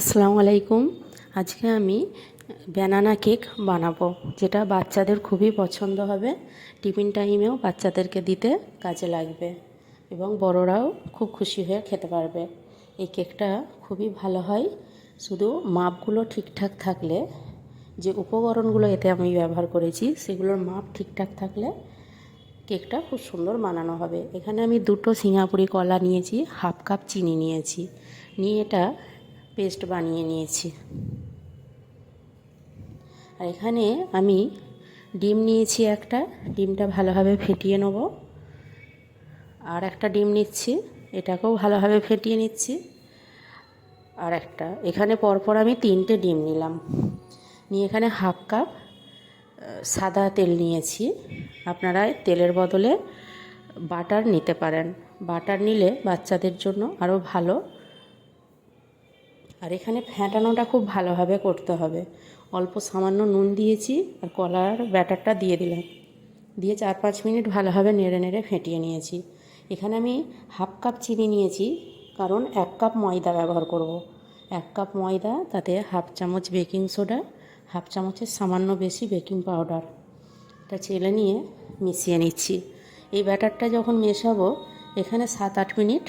আসসালামু আলাইকুম। আজকে আমি ব্যানানা কেক বানাবো, যেটা বাচ্চাদের খুবই পছন্দ হবে। টিফিন টাইমেও বাচ্চাদেরকে দিতে কাজে লাগবে এবং বড়রাও খুব খুশি হয়ে খেতে পারবে। এই কেকটা খুবই ভালো হয়। শুধু মাপগুলো ঠিকঠাক থাকলে, যে উপকরণগুলো এতে আমি ব্যবহার করেছি, সেগুলোর মাপ ঠিকঠাক থাকলে কেকটা খুব সুন্দর বানানো হবে। এখানে আমি দুটো সিঙ্গাপুরি কলা নিয়েছি, হাফ কাপ চিনি নিয়েছি। নিয়ে এটা পেস্ট বানিয়ে নিয়েছি। আর এখানে আমি ডিম নিয়েছি একটা। ডিমটা ভালোভাবে ফেটিয়ে নেব। আর একটা ডিম নিচ্ছি, এটাকেও ভালোভাবে ফেটিয়ে নিচ্ছি। আর একটা, এখানে পরপর আমি তিনটে ডিম নিলাম। নিয়ে এখানে হাফ কাপ সাদা তেল নিয়েছি। আপনারা তেলের বদলে বাটার নিতে পারেন। বাটার নিলে বাচ্চাদের জন্য আরও ভালো। আর এখানে ফ্যাটানোটা খুব ভালোভাবে করতে হবে। অল্প সামান্য নুন দিয়েছি আর কলার ব্যাটারটা দিয়ে দিলাম। দিয়ে চার পাঁচ মিনিট ভালোভাবে নেড়ে নেড়ে ফেটিয়ে নিয়েছি। এখানে আমি হাফ কাপ চিনি নিয়েছি, কারণ এক কাপ ময়দা ব্যবহার করব। এক কাপ ময়দা, তাতে হাফ চামচ বেকিং সোডা, হাফ চামচের সামান্য বেশি বেকিং পাউডার। এটা চেলে নিয়ে মিশিয়ে নিচ্ছি। এই ব্যাটারটা যখন মেশাবো, এখানে সাত আট মিনিট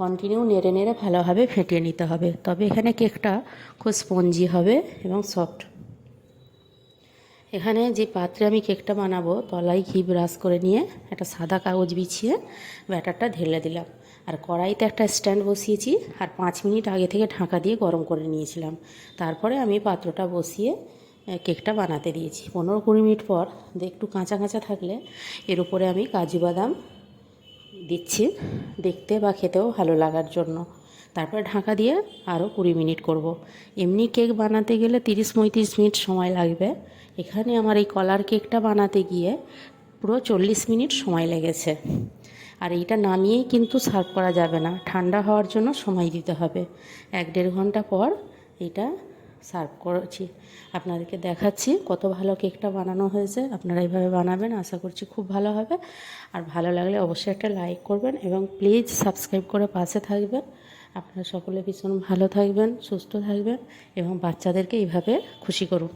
কন্টিনিউ নেড়ে নেড়ে ভালোভাবে ফেটিয়ে নিতে হবে। তবে এখানে কেকটা খুব স্পঞ্জি হবে এবং সফট এখানে যে পাত্রে আমি কেকটা বানাবো, তলায় ঘি ব্রাশ করে নিয়ে একটা সাদা কাগজ বিছিয়ে ব্যাটারটা ঢেলে দিলাম। আর কড়াইতে একটা স্ট্যান্ড বসিয়েছি আর পাঁচ মিনিট আগে থেকে ঢাকা দিয়ে গরম করে নিয়েছিলাম। তারপরে আমি পাত্রটা বসিয়ে কেকটা বানাতে দিয়েছি। পনেরো কুড়ি মিনিট পর একটু কাঁচা কাঁচা থাকলে এর উপরে আমি কাজু বাদাম দিচ্ছি। দেখতে বা খেতেও ভালো লাগার জন্য। তারপরে ঢাকা দিয়ে আরও কুড়ি মিনিট করব। এমনি কেক বানাতে গেলে তিরিশ পঁয়ত্রিশ মিনিট সময় লাগবে। এখানে আমার এই কলার কেকটা বানাতে গিয়ে পুরো চল্লিশ মিনিট সময় লেগেছে। আর এইটা নামিয়েই কিন্তু সার্ভ করা যাবে না। ঠান্ডা হওয়ার জন্য সময় দিতে হবে। এক দেড় ঘণ্টা পর এটা সার্ভ করেছি। আপনাদেরকে দেখাচ্ছি কত ভালো কেকটা বানানো হয়েছে। আপনারা এইভাবে বানাবেন, আশা করছি খুব ভালো হবে। আর ভালো লাগলে অবশ্যই একটা লাইক করবেন এবং প্লিজ সাবস্ক্রাইব করে পাশে থাকবেন। আপনারা সকলে ভীষণ ভালো থাকবেন, সুস্থ থাকবেন এবং বাচ্চাদেরকে এইভাবে খুশি করুন।